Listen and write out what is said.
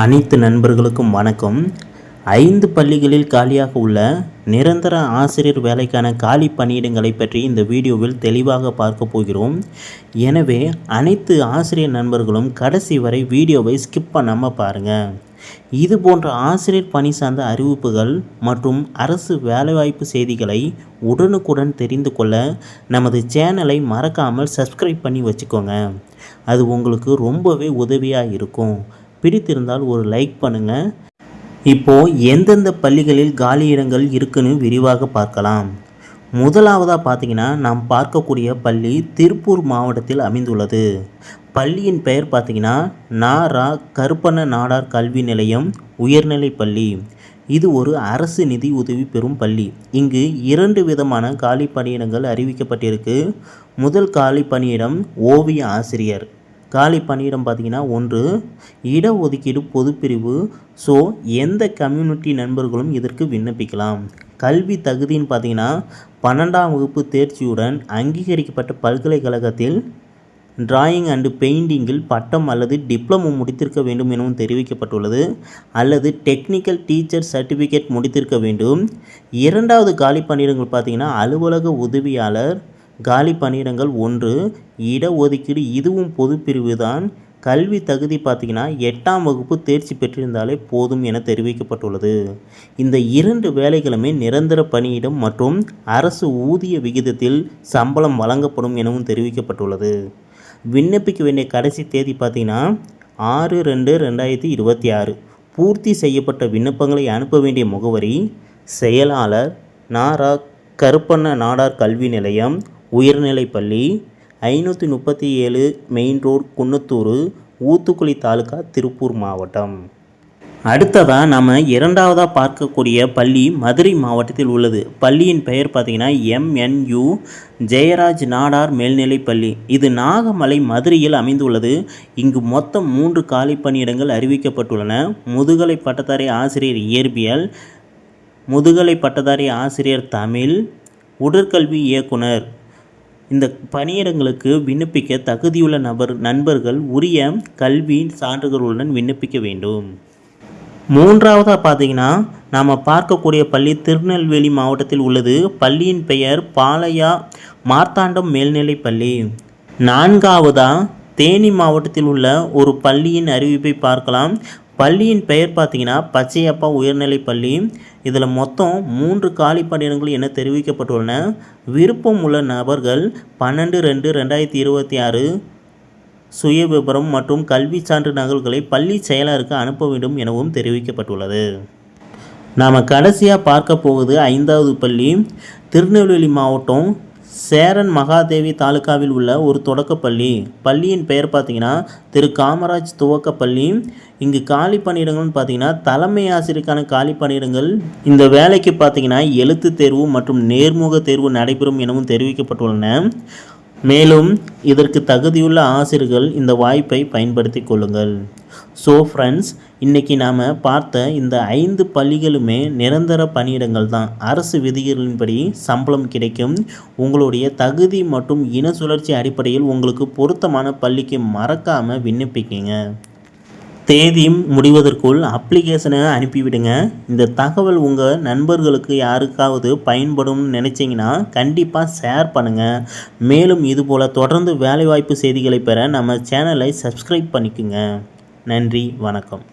அனைத்து நண்பர்களுக்கும் வணக்கம். ஐந்து பள்ளிகளில் காலியாக உள்ள நிரந்தர ஆசிரியர் வேலைக்கான காலி பணியிடங்களை பற்றி இந்த வீடியோவில் தெளிவாக பார்க்க போகிறோம். எனவே அனைத்து ஆசிரியர் நண்பர்களும் கடைசி வரை வீடியோவை ஸ்கிப் பண்ணாமல் பாருங்கள் இது போன்ற ஆசிரியர் பணி சார்ந்த அறிவிப்புகள் மற்றும் அரசு வேலைவாய்ப்பு செய்திகளை உடனுக்குடன் தெரிந்து கொள்ள நமது சேனலை மறக்காமல் சப்ஸ்கிரைப் பண்ணி வச்சுக்கோங்க. அது உங்களுக்கு ரொம்பவே உதவியாக இருக்கும். பிடித்திருந்தால் ஒரு லைக் பண்ணுங்கள் இப்போது எந்தெந்த பள்ளிகளில் காலி இடங்கள் இருக்குன்னு விரிவாக பார்க்கலாம். முதலாவதாக பார்த்தீங்கன்னா நாம் பார்க்கக்கூடிய பள்ளி திருப்பூர் மாவட்டத்தில் அமைந்துள்ளது. பள்ளியின் பெயர் பார்த்தீங்கன்னா நாரா கருப்பண்ண நாடார் கல்வி நிலையம் உயர்நிலைப் பள்ளி. இது ஒரு அரசு நிதி உதவி பெறும் பள்ளி. இங்கு இரண்டு விதமான காலி பணியிடங்கள் அறிவிக்கப்பட்டிருக்கு. முதல் காலி பணியிடம் ஓவிய ஆசிரியர் காலி பணியிடம் பார்த்தீங்கன்னா ஒன்று இடஒதுக்கீடு பொதுப்பிரிவு. ஸோ எந்த கம்யூனிட்டி நண்பர்களும் இதற்கு விண்ணப்பிக்கலாம். கல்வி தகுதின்னு பார்த்தீங்கன்னா பன்னெண்டாம் வகுப்பு தேர்ச்சியுடன் அங்கீகரிக்கப்பட்ட பல்கலைக்கழகத்தில் டிராயிங் அண்டு பெயிண்டிங்கில் பட்டம் அல்லது டிப்ளமோ முடித்திருக்க வேண்டும் எனவும் தெரிவிக்கப்பட்டுள்ளது. அல்லது டெக்னிக்கல் டீச்சர் சர்டிஃபிகேட் முடித்திருக்க வேண்டும். இரண்டாவது காலி பணியிடங்கள் பார்த்தீங்கன்னா அலுவலக உதவியாளர் காலி பணியிடங்கள் ஒன்று. இடஒதுக்கீடு இதுவும் பொதுப்பிரிவு தான் கல்வி தகுதி பார்த்திங்கன்னா எட்டாம் வகுப்பு தேர்ச்சி பெற்றிருந்தாலே போதும் என தெரிவிக்கப்பட்டுள்ளது. இந்த இரண்டு வேலைகளுமே நிரந்தர பணியிடம் மற்றும் அரசு ஊதிய விகிதத்தில் சம்பளம் வழங்கப்படும் எனவும் தெரிவிக்கப்பட்டுள்ளது. விண்ணப்பிக்க வேண்டிய கடைசி தேதி பார்த்திங்கன்னா ஆறு ரெண்டு ரெண்டாயிரத்தி இருபத்தி ஆறு. பூர்த்தி செய்யப்பட்ட விண்ணப்பங்களை அனுப்ப வேண்டிய முகவரி செயலாளர் நாரா கருப்பண்ண நாடார் கல்வி நிலையம் உயர்நிலைப்பள்ளி ஐநூற்றி முப்பத்தி ஏழு மெயின் ரோட் குன்னத்தூர் ஊத்துக்குளி தாலுகா திருப்பூர் மாவட்டம். அடுத்ததாக நம்ம இரண்டாவதாக பார்க்கக்கூடிய பள்ளி மதுரை மாவட்டத்தில் உள்ளது. பள்ளியின் பெயர் பார்த்திங்கன்னா எம்என்யு ஜெயராஜ் நாடார் மேல்நிலைப் பள்ளி. இது நாகமலை மதுரையில் அமைந்துள்ளது. இங்கு மொத்தம் மூன்று காலி பணியிடங்கள் அறிவிக்கப்பட்டுள்ளன. முதுகலை பட்டதாரி ஆசிரியர் இயற்பியல் முதுகலை பட்டதாரி ஆசிரியர் தமிழ் உடற்கல்வி இயக்குனர் இந்த பணியிடங்களுக்கு விண்ணப்பிக்க தகுதியுள்ள நபர் நண்பர்கள் உரிய கல்வி சான்றுகளுடன் விண்ணப்பிக்க வேண்டும். மூன்றாவதாக பார்த்தீங்கன்னா நாம் பார்க்கக்கூடிய பள்ளி திருநெல்வேலி மாவட்டத்தில் உள்ளது. பள்ளியின் பெயர் பாளையா மார்த்தாண்டம் மேல்நிலைப் பள்ளி. நான்காவதாக தேனி மாவட்டத்தில் உள்ள ஒரு பள்ளியின் அறிவிப்பை பார்க்கலாம். பள்ளியின் பெயர் பார்த்தீங்கன்னா பச்சையப்பா உயர்நிலைப் பள்ளி. இதில் மொத்தம் மூன்று காலி பணியிடங்கள் என தெரிவிக்கப்பட்டுள்ளன. விருப்பம் உள்ள நபர்கள் பன்னெண்டு ரெண்டு ரெண்டாயிரத்தி இருபத்தி ஆறு சுய விபரம் மற்றும் கல்வி சான்று நகல்களை பள்ளி செயலருக்கு அனுப்ப வேண்டும் எனவும் தெரிவிக்கப்பட்டுள்ளது. நாம் கடைசியாக பார்க்க போவது ஐந்தாவது பள்ளி. திருநெல்வேலி மாவட்டம் சேரன் மகாதேவி தாலுக்காவில் உள்ள ஒரு தொடக்கப்பள்ளி பள்ளியின் பெயர் பார்த்தீங்கன்னா திரு காமராஜ் துவக்கப்பள்ளி இங்கு காலி பணியிடங்கள்னு பார்த்தீங்கன்னா தலைமை ஆசிரியருக்கான காலி பணியிடங்கள். இந்த வேலைக்கு பார்த்தீங்கன்னா எழுத்து தேர்வு மற்றும் நேர்முக தேர்வு நடைபெறும் எனவும் தெரிவிக்கப்பட்டுள்ளன. மேலும் இதற்கு தகுதியுள்ள ஆசிரியர்கள் இந்த வாய்ப்பை பயன்படுத்தி கொள்ளுங்கள். ஸோ ஃப்ரெண்ட்ஸ் இன்றைக்கி நாம் பார்த்த இந்த ஐந்து பள்ளிகளுமே நிரந்தர பணியிடங்கள் தான். அரசு விதிகளின்படி சம்பளம் கிடைக்கும். உங்களுடைய தகுதி மற்றும் இன சுழற்சி அடிப்படையில் உங்களுக்கு பொருத்தமான பள்ளிக்கு மறக்காமல் விண்ணப்பிக்கிங்க. தேதி முடிவதற்குள் அப்ளிகேஷனை அனுப்பிவிடுங்க. இந்த தகவல் உங்கள் நண்பர்களுக்கு யாருக்காவது பயன்படும்னு நினச்சிங்கன்னா கண்டிப்பாக ஷேர் பண்ணுங்கள் மேலும் இதுபோல் தொடர்ந்து வேலைவாய்ப்பு செய்திகளை பெற நம்ம சேனலை சப்ஸ்கிரைப் பண்ணிக்கோங்க. நன்றி வணக்கம்.